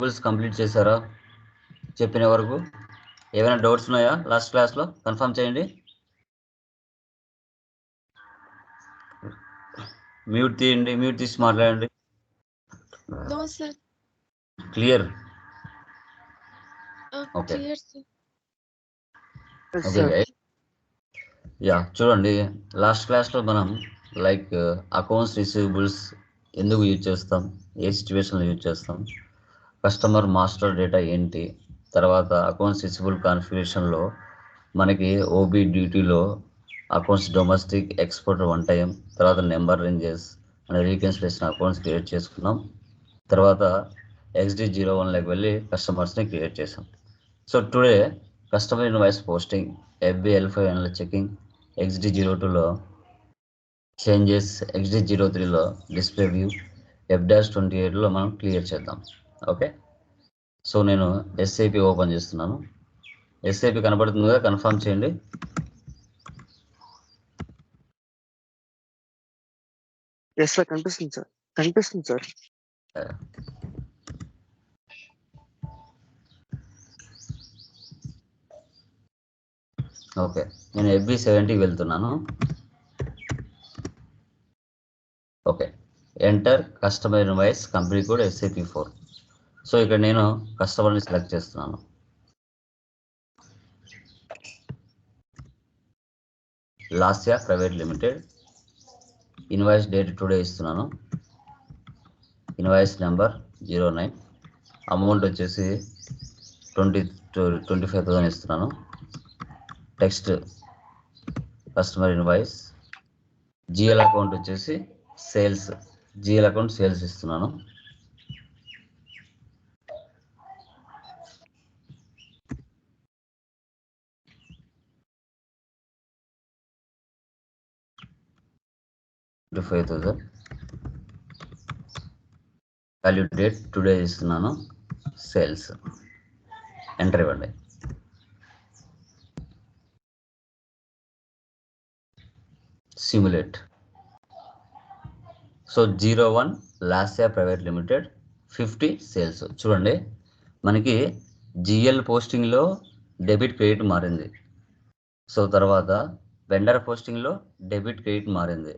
Tables complete చేశారా? చెప్పిన వరకు. ఏమైనా డౌట్స్ ఉన్నాయా? లాస్ట్ క్లాస్లో? కన్ఫర్మ్ చేయండి. మ్యూట్ తీయండి మ్యూట్ తీసి మాట్లాడండి. క్లియర్? Uh. ఓకే. యా చూడండి. లాస్ట్ క్లాస్లో మనం లైక్ అకౌంట్స్ రిసీవబుల్స్ ఎందుకు యూజ్ చేస్తాం? ఏ సిచ్యువేషన్లో యూజ్ చేస్తాం? కస్టమర్ మాస్టర్ డేటా ఏంటి? తర్వాత అకౌంట్స్ రిసీవబుల్ కాన్ఫిగరేషన్లో మనకి ఓబీ డ్యూటీలో accounts domestic export one time తర్వాత నెంబర్ రేంజెస్ అనే రీకన్సిలేషన్ అకౌంట్స్ క్రియేట్ చేసుకున్నాం. తర్వాత ఎక్స్డి జీరో వన్లోకి వెళ్ళి కస్టమర్స్ని క్రియేట్ చేసాం so today customer invoice posting FB L five ఎన్ల checking XD zero టూలో చేంజెస్ ఎక్స్డి జీరో త్రీలో display view F dash twenty ఎయిట్లో మనం క్లియర్ చేద్దాం. ఓకే. సో నేను ఎస్ఐపి ఓపెన్ చేస్తున్నాను. ఎస్ఐపి కనబడుతుందిగా కన్ఫర్మ్ చేయండి. ఎస్ సార్ కనిపిస్తుంది సార్ కనిపిస్తుంది సార్ ఓకే. నేను ఎఫ్బి సెవెంటీకి వెళ్తున్నాను. Okay. Enter customer invoice company code SAP four so ఇక్కడ నేను కస్టమర్ని సెలెక్ట్ చేస్తున్నాను. Lasya private limited. Invoice date today ఇస్తున్నాను. Invoice number zero nine. Amount వచ్చేసి ట్వంటీ ట్వంటీ ఫైవ్ థౌసండ్ ఇస్తున్నాను. Text customer invoice. GL account వచ్చేసి sales GL account sales ఇస్తున్నాను. Twenty five thousand value date today ఇస్తున్నాను. Sales. Enter ఇవ్వండి. Simulate so zero one Lasya private limited fifty sales చూడండి మనకి GL పోస్టింగ్లో debit credit మారింది. So తర్వాత వెండర్ పోస్టింగ్లో డెబిట్ క్రెడిట్ మారింది.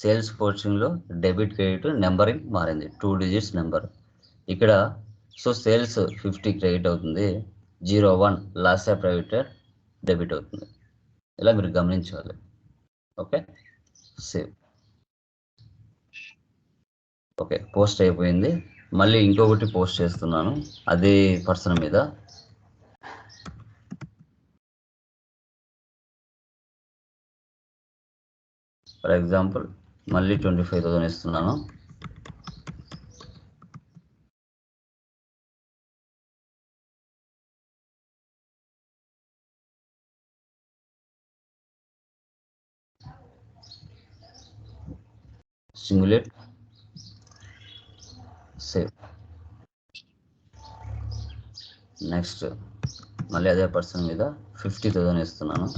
సేల్స్ పోస్టింగ్లో డెబిట్ క్రెడిట్ నెంబరింగ్ మారింది. Two digits number. ఇక్కడ సో సేల్స్ ఫిఫ్టీ క్రెడిట్ అవుతుంది. Zero one Lasya private debit అవుతుంది. ఇలా మీరు గమనించాలి. ఓకే? సేవ్. ఓకే పోస్ట్ అయిపోయింది. మళ్ళీ ఇంకొకటి పోస్ట్ చేస్తున్నాను. అదే పర్సన్ మీద. ఫర్ ఎగ్జాంపుల్ మళ్ళీ ట్వంటీ ఫైవ్ థౌసండ్ ఇస్తున్నాను. సింగులేట్. సేవ్. నెక్స్ట్ మళ్ళీ అదే పర్సన్ మీద ఫిఫ్టీ థౌసండ్ ఇస్తున్నాను.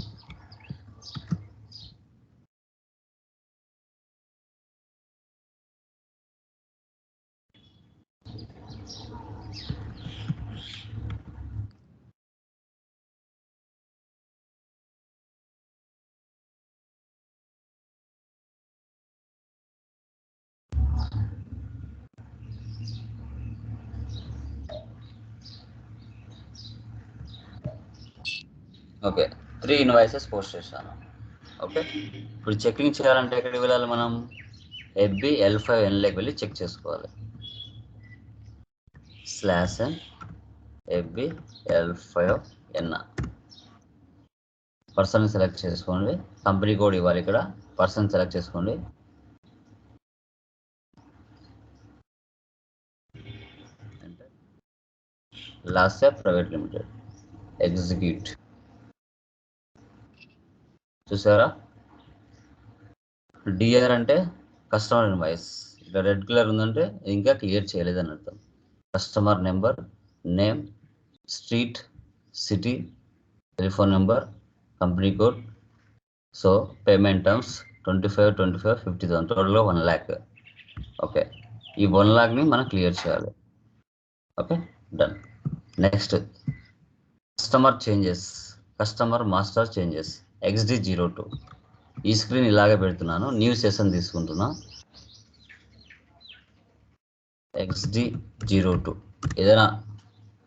ఓకే. త్రీ ఇన్వాయిసెస్ పోస్ట్ చేశాను. ఓకే. ఇప్పుడు చెకింగ్ చేయాలంటే ఎక్కడికి వెళ్ళాలి మనం? ఎఫ్బి ఎల్ ఫైవ్ ఎన్లోకి వెళ్ళి చెక్ చేసుకోవాలి. Slash N FB L five N person select చేసుకోండి. కంపెనీ కోడ్ ఇవ్వాలి ఇక్కడ. పర్సన్ సెలెక్ట్ చేసుకోండి. లాస్ట్ ప్రైవేట్ లిమిటెడ్ ఎగ్జిక్యూట్ చూసారా? డిఆర్ అంటే కస్టమర్ ఇన్వాయిస్ ఇక్కడ రెడ్ కలర్ ఉందంటే ఇంకా క్లియర్ చేయలేదని అర్థం. Customer number name street city telephone number company code so payment terms twenty five twenty five fifty thousand టోటల్గా వన్ ల్యాక్ ఓకే ఈ వన్ ల్యాక్ని మనం క్లియర్ చేయాలి. Okay done next customer changes customer master changes XD zero two ఈ screen ఇలాగే పెడుతున్నాను. New session తీసుకుంటున్నా. XD zero two ఏదైనా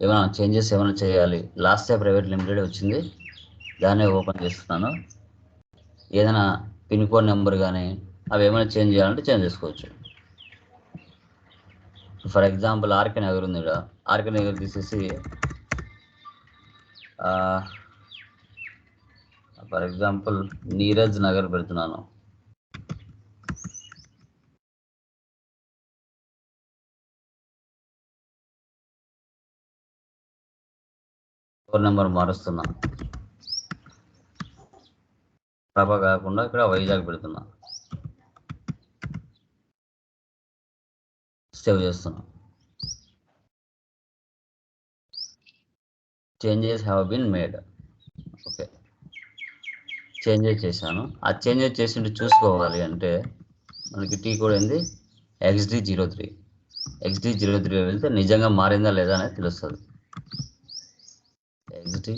ఏమైనా చేంజెస్ ఏమైనా చేయాలి? లాస్ట్ టైం ప్రైవేట్ లిమిటెడ్ వచ్చింది. దాన్నే ఓపెన్ చేస్తున్నాను. ఏదైనా పిన్ కోడ్ నెంబర్ కానీ అవి ఏమైనా చేంజ్ చేయాలంటే చేంజ్ చేసుకోవచ్చు. ఫర్ ఎగ్జాంపుల్ ఆర్కే నగర్ ఉంది ఇక్కడ ఆర్కే నగర్ తీసేసి ఫర్ ఎగ్జాంపుల్ నీరజ్ నగర్ పెడుతున్నాను. Phone number మారుస్తున్నా. ప్రభ కాకుండా ఇక్కడ వైజాగ్ పెడుతున్నా. సేవ్ చేస్తున్నా. Changes have been made changes చేశాను. ఆ చేంజెస్ చేసింది చూసుకోవాలి అంటే మనకి టీ కూడా ఏంది? XD zero three. XD zero three వెళ్తే నిజంగా మారిందా లేదా అనేది తెలుస్తుంది. XD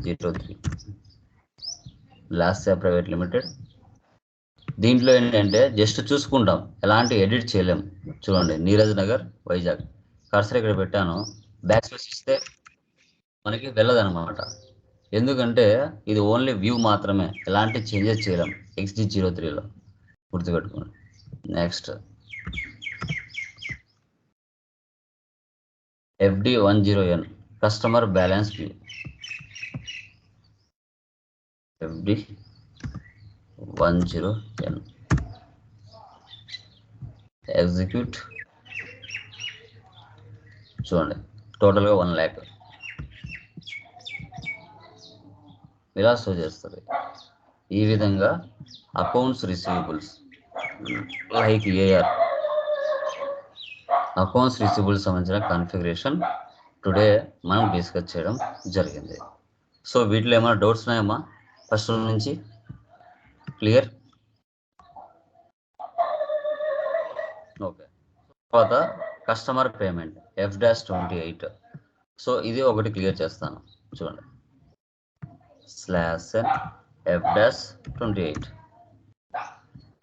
zero three. Last private limited. దీంట్లో ఏంటంటే జస్ట్ చూసుకుంటాం. ఎలాంటి ఎడిట్ చేయలేం. చూడండి నీరజ్ నగర్ వైజాగ్. కర్సర్ ఇక్కడ పెట్టాను. బ్యాక్ స్పేస్ ఇస్తే మనకి వెళ్ళదనమాట ఎందుకంటే ఇది ఓన్లీ వ్యూ మాత్రమే. ఎలాంటి చేంజెస్ చేయలేం. ఎక్స్డి జీరో త్రీలో గుర్తుపెట్టుకోండి. Next FD one zero N customer balance view FD one zero N execute చూడండి. టోటల్గా వన్ ల్యాక్ ఇలా షో చేస్తుంది. ఈ విధంగా accounts receivables like AR accounts receivables సంబంధించిన కాన్ఫిగరేషన్ టుడే మనం డిస్కస్ చేయడం జరిగింది. సో వీటిలో ఏమైనా డౌట్స్ ఉన్నాయమ్మా? ఫస్ట్ నుంచి క్లియర్ ఓకే తర్వాత customer payment F dash twenty eight so ఇది ఒకటి క్లియర్ చేస్తాను. చూడండి. Slash F dash twenty eight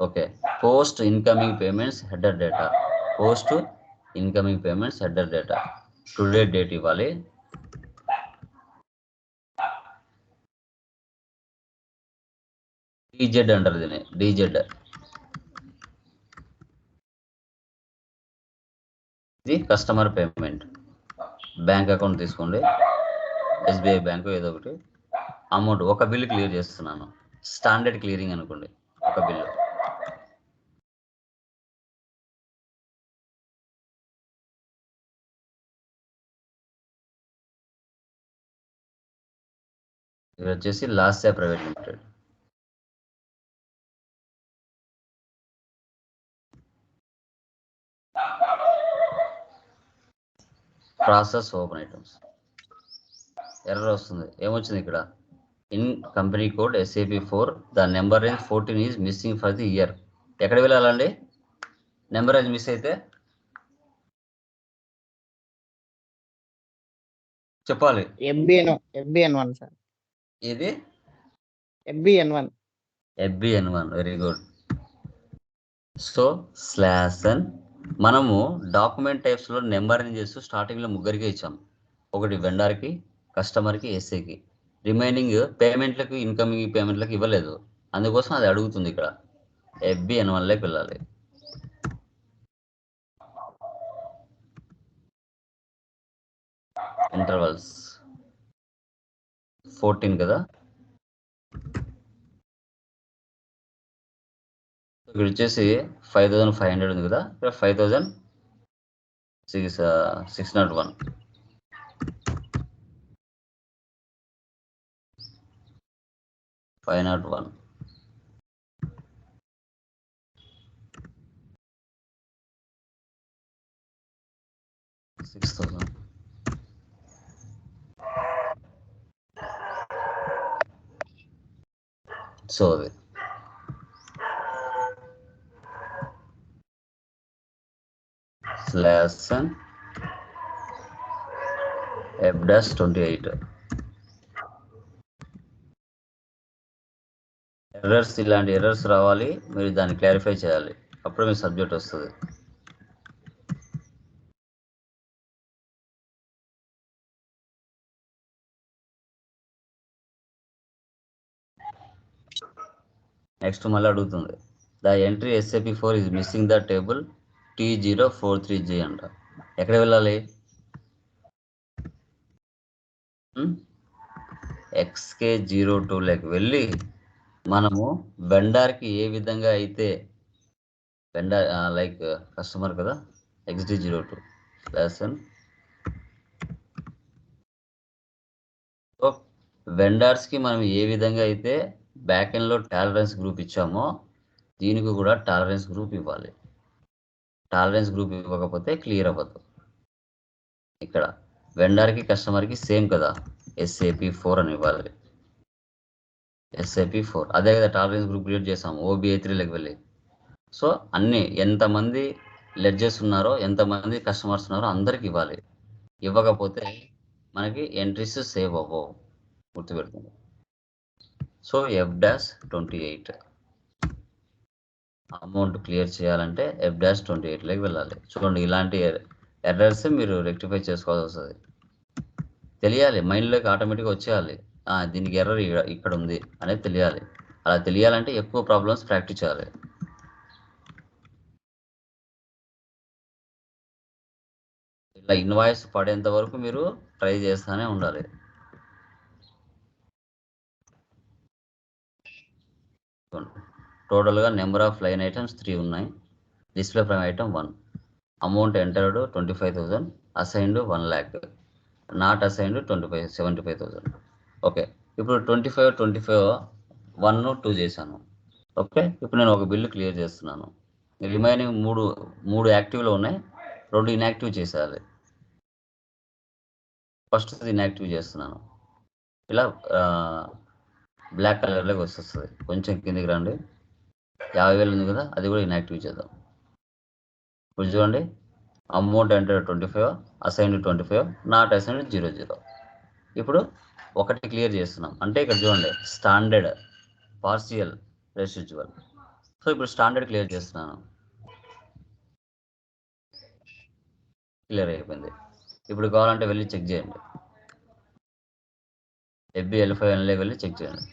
okay post incoming payments header data post incoming payments header data today date ఇవ్వాలి డిజెడ్ అంటారు దీన్ని డీజెడ్ ఇది కస్టమర్ పేమెంట్ బ్యాంక్ అకౌంట్ తీసుకోండి. SBI bank ఏదో ఒకటి. అమౌంట్ ఒక బిల్లు క్లియర్ చేస్తున్నాను. స్టాండర్డ్ క్లియరింగ్ అనుకోండి ఒక బిల్లు ఇది వచ్చేసి last yeah private limited. Process open items. Error వస్తుంది. ఏమొచ్చింది ఇక్కడ? In company code SAP four the number range fourteen is missing for the year ఎక్కడ వెళ్ళాలండి? నెంబర్ రేంజ్ మిస్ అయితే? చెప్పాలి. ఎఫ్బిఎన్ ఎఫ్బిఎన్ వన్ సార్ ఇది FBN one FBN one very good so slash అన్ మనము document టైప్స్లో number చేస్తూ స్టార్టింగ్లో ముగ్గురికి ఇచ్చాం. ఒకటి వెండర్కి కస్టమర్కి ఎస్ఏకి రిమైనింగ్ పేమెంట్లకు ఇన్కమింగ్ పేమెంట్లకు ఇవ్వలేదు. అందుకోసం అది అడుగుతుంది ఇక్కడ. ఎఫ్బిఎన్ వల్లే వెళ్ళాలి. ఇంటర్వల్స్ ఫోర్టీన్ కదా? ఇక్కడ వచ్చేసి ఫైవ్ థౌజండ్ ఫైవ్ హండ్రెడ్ ఉంది కదా? ఇక్కడ five thousand six six not one Final 1. Six thousand. So it. F dash twenty eight. Errors ఇలాంటి ఎర్రర్స్ రావాలి. మీరు దాన్ని క్లారిఫై చేయాలి. అప్పుడు మీ సబ్జెక్ట్ వస్తుంది. నెక్స్ట్ మళ్ళీ అడుగుతుంది. The entry SAP four is missing the table T zero four three G అంట. ఎక్కడ వెళ్ళాలి? ఎక్స్కే జీరో టూలోకి వెళ్ళి మనము వెండార్కి ఏ విధంగా అయితే వెండార్ లైక్ కస్టమర్ కదా ఎక్స్డి జీరో టూ లెసన్ వెండార్స్కి మనం ఏ విధంగా అయితే బ్యాక్ ఎండ్లో టాలరెన్స్ గ్రూప్ ఇచ్చామో దీనికి కూడా టాలరెన్స్ గ్రూప్ ఇవ్వాలి. టాలరెన్స్ గ్రూప్ ఇవ్వకపోతే క్లియర్ అవ్వదు. ఇక్కడ వెండర్కి కస్టమర్కి సేమ్ కదా ఎస్ఏపి ఫోర్ అని ఇవ్వాలి. ఎస్ఐపి ఫోర్ అదే కదా టాలరెన్స్ గ్రూప్ క్రియేట్ చేసాం ఓబిఐ త్రీలోకి వెళ్ళి. సో అన్ని ఎంతమంది లెడ్జెస్ ఉన్నారో ఎంతమంది కస్టమర్స్ ఉన్నారో అందరికి ఇవ్వాలి. ఇవ్వకపోతే మనకి ఎంట్రీస్ సేవ్ అవ్వవు. గుర్తుపెడుతుంది so F dash twenty eight amount clear చేయాలంటే ఎఫ్ డాష్ ట్వంటీ ఎయిట్లోకి వెళ్ళాలి. చూడండి ఇలాంటి er-, ఎర్రర్స్ మీరు రెక్టిఫై చేసుకోవాల్సి వస్తుంది. తెలియాలి మైండ్లోకి ఆటోమేటిక్గా వచ్చేయాలి. దీనికి ఎర్రర్ ఇక్కడ ఉంది అనేది తెలియాలి. అలా తెలియాలంటే ఎక్కువ ప్రాబ్లమ్స్ ప్రాక్టీస్ చేయాలి. ఇలా ఇన్వాయిస్ పడేంత వరకు మీరు ట్రై చేస్తూనే ఉండాలి. టోటల్గా number of line items three ఉన్నాయి. Display prime item one amount entered twenty five thousand assigned one lakh not assigned twenty five seventy five thousand okay. ఇప్పుడు twenty five twenty five one two చేశాను. Okay? ఇప్పుడు నేను ఒక bill clear చేస్తున్నాను. Remaining మూడు మూడు యాక్టివ్లో ఉన్నాయి. రెండు ఇన్యాక్టివ్ చేసేయాలి. ఫస్ట్ ఇన్యాక్టివ్ చేస్తున్నాను. ఇలా బ్లాక్ కలర్లోకి వస్తుంది కొంచెం కిందికి రండి. యాభై వేలు ఉంది కదా అది కూడా ఇన్యాక్టివ్ చేద్దాం. ఇప్పుడు చూడండి. అమౌంట్ అంటే twenty five assigned twenty five not assigned zero zero. ఇప్పుడు ఒకటి క్లియర్ చేస్తున్నాం. అంటే ఇక్కడ చూడండి స్టాండర్డ్ పార్షియల్ రెసిడ్యువల్ సో ఇప్పుడు స్టాండర్డ్ క్లియర్ చేస్తున్నాను. క్లియర్ అయిపోయింది. ఇప్పుడు కావాలంటే వెళ్ళి చెక్ చేయండి. ఎఫ్బి ఎల్ ఫైవ్ ఎన్లోకి వెళ్ళి చెక్ చేయండి.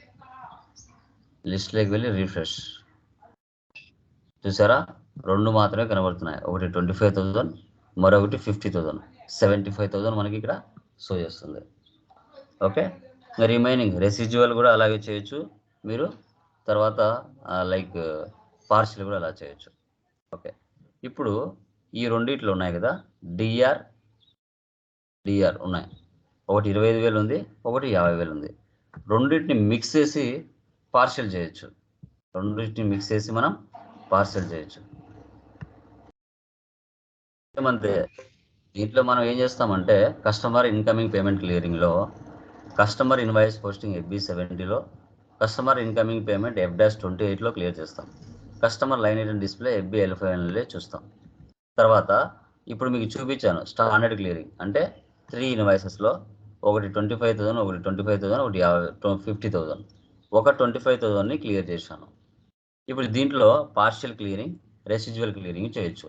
లిస్ట్లోకి వెళ్ళి రీఫ్రెష్ చూసారా? రెండు మాత్రమే కనబడుతున్నాయి. ఒకటి ట్వంటీ ఫైవ్ థౌసండ్ మరొకటి fifty thousand seventy five thousand మనకి ఇక్కడ షో చేస్తుంది. ఓకే? రిమైనింగ్ రెసిజువల్ కూడా అలాగే చేయొచ్చు మీరు. తర్వాత లైక్ పార్షల్ కూడా అలా చేయొచ్చు. ఓకే? ఇప్పుడు ఈ రెండిట్లు ఉన్నాయి కదా? డిఆర్ డిఆర్ ఉన్నాయి. ఒకటి ఇరవై ఐదు వేలు ఉంది ఒకటి యాభై వేలు ఉంది. రెండింటిని మిక్స్ చేసి పార్షల్ చేయొచ్చు. రెండింటిని మిక్స్ చేసి మనం పార్సల్ చేయొచ్చు. ఏమంతే దీంట్లో మనం ఏం చేస్తామంటే కస్టమర్ ఇన్కమింగ్ పేమెంట్ క్లియరింగ్లో customer invoice posting FB సెవెంటీలో customer incoming payment F dash twenty ఎయిట్లో క్లియర్ చేస్తాం. Customer line item display FB ఎల్ఫైఎన్లే చూస్తాం. తర్వాత ఇప్పుడు మీకు చూపించాను స్టాండర్డ్ క్లియరింగ్ అంటే త్రీ ఇన్వాయిసెస్లో ఒకటి ట్వంటీ ఫైవ్ థౌసండ్ ఒకటి ట్వంటీ ఫైవ్ థౌసండ్ ఒకటి యాభై ఫిఫ్టీ థౌసండ్. ఒక ట్వంటీ ఫైవ్ థౌసండ్ని క్లియర్ చేశాను. ఇప్పుడు దీంట్లో పార్షియల్ క్లియరింగ్ రెసిడ్యువల్ క్లియరింగ్ చేయొచ్చు.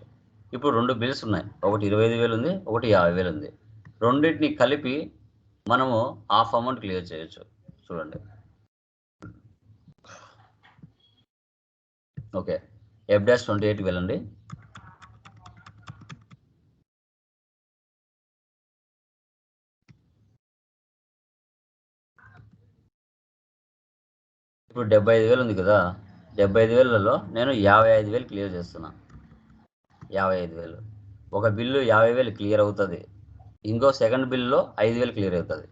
ఇప్పుడు రెండు బిల్స్ ఉన్నాయి. ఒకటి ఇరవై ఐదు వేలు ఉంది ఒకటి యాభై వేలు ఉంది. రెండింటిని కలిపి మనము హాఫ్ అమౌంట్ క్లియర్ చేయొచ్చు. చూడండి. ఓకే. ఎఫ్ డాష్ ట్వంటీ ఎయిట్కి వెళ్ళండి. ఇప్పుడు డెబ్బై ఐదు వేలు ఉంది కదా. డెబ్బై ఐదు వేలలో నేను యాభై ఐదు వేలు క్లియర్ చేస్తున్నా. యాభై ఐదు వేలు. ఒక బిల్లు యాభై వేలు క్లియర్ అవుతుంది. ఇంకో సెకండ్ బిల్లో ఐదు వేలు క్లియర్ అవుతుంది.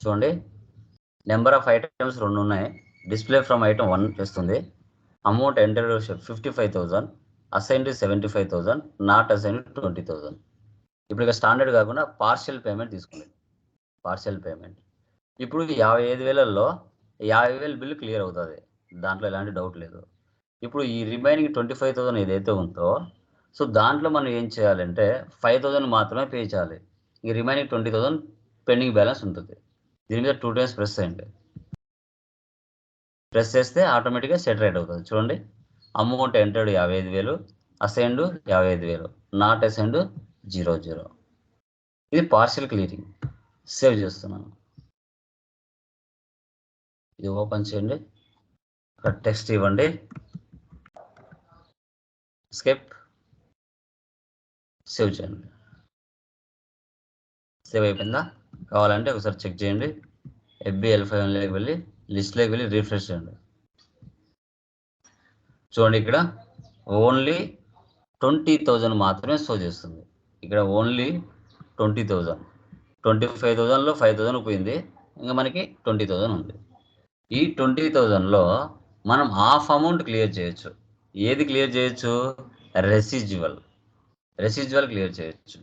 చూడండి నెంబర్ ఆఫ్ ఐటమ్స్ రెండు ఉన్నాయి. డిస్ప్లే ఫ్రమ్ ఐటమ్ వన్ చేస్తుంది amount enter fifty five thousand assigned seventy five thousand not assigned twenty thousand ఇప్పుడు ఇక స్టాండర్డ్ కాకుండా పార్షియల్ పేమెంట్ తీసుకుంది పార్షియల్ పేమెంట్ ఇప్పుడు యాభై ఐదు వేలలో యాభై వేలు బిల్లు క్లియర్ అవుతుంది. దాంట్లో ఎలాంటి డౌట్ లేదు. ఇప్పుడు ఈ రిమైనింగ్ ట్వంటీ ఫైవ్ థౌసండ్ ఏదైతే ఉందో సో దాంట్లో మనం ఏం చేయాలంటే ఫైవ్ థౌసండ్ మాత్రమే పే చేయాలి. ఈ remaining twenty thousand pending balance ఉంటుంది. దీని మీద టూ టైమ్స్ ప్రెస్ చేయండి. ప్రెస్ చేస్తే ఆటోమేటిక్గా సెటరేట్ అవుతుంది. చూడండి. అమౌంట్ ఎంటర్డ్ యాభై ఐదు వేలు అసైన్డ్ యాభై ఐదు వేలు నాట్ అసైన్డ్ జీరో జీరో. ఇది పార్షియల్ క్లియరింగ్. సేవ్ చేస్తున్నాను. ఇది ఓపెన్ చేయండి. ఇక్కడ టెక్స్ట్ ఇవ్వండి. స్కెప్ సేవ్ చేయండి. సేవ్ అయిపోయిందా? కావాలంటే ఒకసారి చెక్ చేయండి. ఎఫ్బిఎల్ ఫైవ్లోకి వెళ్ళి లిస్ట్లోకి వెళ్ళి రిఫ్రెష్ చేయండి. చూడండి ఇక్కడ ఓన్లీ ట్వంటీ థౌజండ్ మాత్రమే షో చేస్తుంది. ఇక్కడ only twenty thousand twenty five థౌజండ్లో ఫైవ్ థౌజండ్ పోయింది. ఇంకా మనకి ట్వంటీ థౌజండ్ ఉంది. ఈ ట్వంటీ థౌజండ్లో మనం హాఫ్ అమౌంట్ క్లియర్ చేయొచ్చు. ఏది క్లియర్ చేయొచ్చు? రెసిజువల్ రెసిజువల్ క్లియర్ చేయొచ్చు.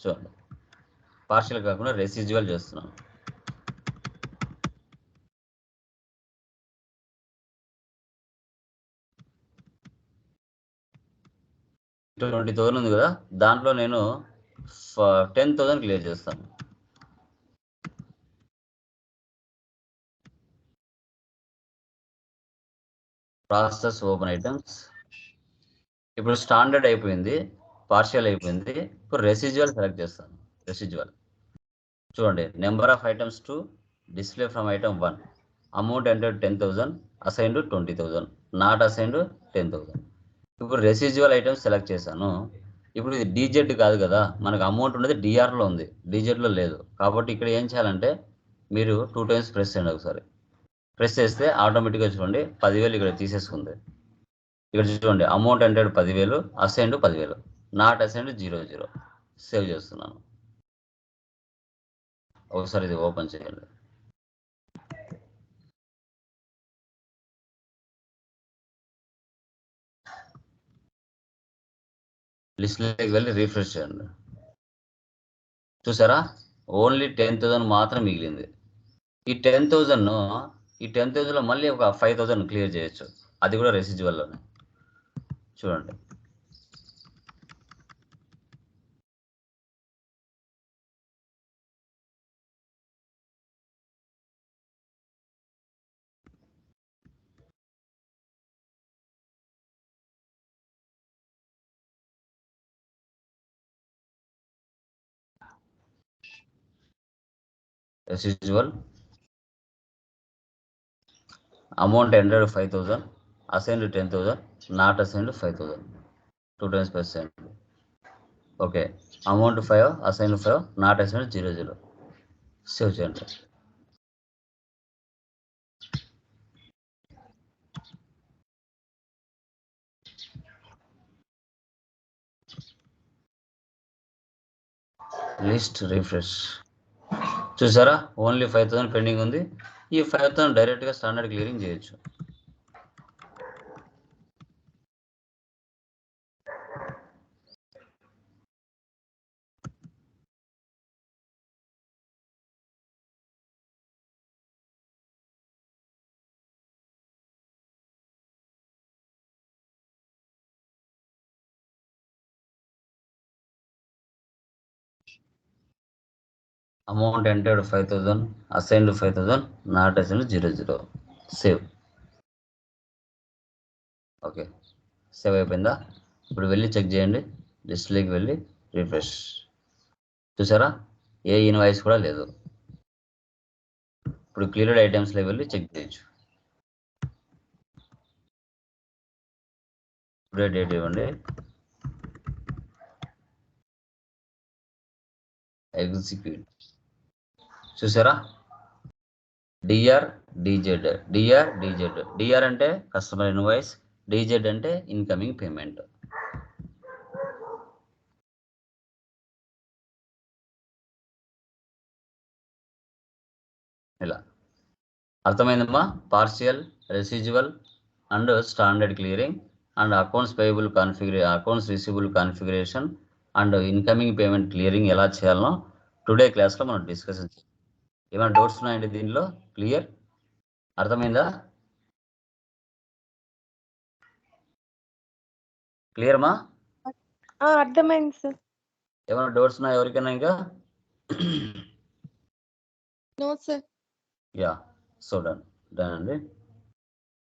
చూడండి. పార్షియల్ కాకుండా రెసిజువల్ చేస్తున్నాను. ట్వంటీ థౌసండ్ ఉంది కదా. దాంట్లో నేను టెన్ థౌసండ్ క్లియర్ చేస్తాను. Process open items. ఇప్పుడు స్టాండర్డ్ అయిపోయింది పార్షియల్ అయిపోయింది. ఇప్పుడు రెసిజువల్ సెలెక్ట్ చేస్తాను రెసిజువల్ చూడండి number of items to display from item one. Amount enter ten thousand assigned twenty thousand not assigned ten thousand. ఇప్పుడు రెసిజువల్ ఐటమ్స్ సెలెక్ట్ చేశాను. ఇప్పుడు ఇది డీజెడ్ కాదు కదా మనకు అమౌంట్ ఉండేది డిఆర్లో ఉంది డీజెడ్లో లేదు. కాబట్టి ఇక్కడ ఏం చేయాలంటే మీరు టూ టైమ్స్ ప్రెస్ చేయండి ఒకసారి. ప్రెస్ చేస్తే ఆటోమేటిక్గా చూడండి పదివేలు ఇక్కడ తీసేసుకుంది. ఇక్కడ చూడండి అమౌంట్ అంటే పదివేలు అసైన్డ్ పదివేలు. Not assigned zero zero. Save చేస్తున్నాను. ఒకసారి ఇది ఓపెన్ చేయండి. లిస్ట్లోకి వెళ్ళి రిఫ్రెష్ చేయండి. చూసారా? ఓన్లీ టెన్ థౌసండ్ మాత్రం మిగిలింది. ఈ టెన్ థౌజండ్ ఈ టెన్త్ ఏజ్లో మళ్ళీ ఒక ఫైవ్ థౌసండ్ క్లియర్ చేయొచ్చు. అది కూడా రెసిజువల్లోనే చూడండి. as usual amount hundred five thousand assigned ten thousand not assigned five thousand two times percent okay amount five assign five not assign zero zero save చేయండి లిస్ట్ రిఫ్రెష్ చూసారా? Only five thousand pending ఉంది. ఈ five thousand డైరెక్ట్గా standard clearing చేయొచ్చు. Amount entered five thousand assigned five thousand not assigned zero zero. Save. Okay. Save అయిపోయిందా? ఇప్పుడు వెళ్ళి check చేయండి. డిస్ప్లేకి వెళ్ళి రిఫ్రెష్. చూసారా? ఏ ఇన్వాయిస్ కూడా లేదు. ఇప్పుడు క్లియర్డ్ ఐటమ్స్లో వెళ్ళి చెక్ చేయొచ్చు. ఇప్పుడే డేట్ ఇవ్వండి. ఎగ్జిక్యూట్. చూసారా? DR DZ DR DZ DR అంటే కస్టమర్ ఇన్వాయిస్ డిజెడ్ అంటే ఇన్కమింగ్ పేమెంట్ ఇలా. అర్థమైందమ్మా? Partial residual and standard clearing and accounts payable configure accounts receivable configuration and incoming payment clearing ఎలా చేయాలనో టుడే క్లాస్లో మనం డిస్కషన్ ఏమైనా డౌట్స్ ఉన్నాయండి దీనిలో? క్లియర్? అర్థమైందా? క్లియర్ మా అర్థమైంది సార్. ఏమైనా డౌట్స్ ఉన్నాయా ఎవరికైనా ఇంకా? No sir. Yeah so done. Done అండి.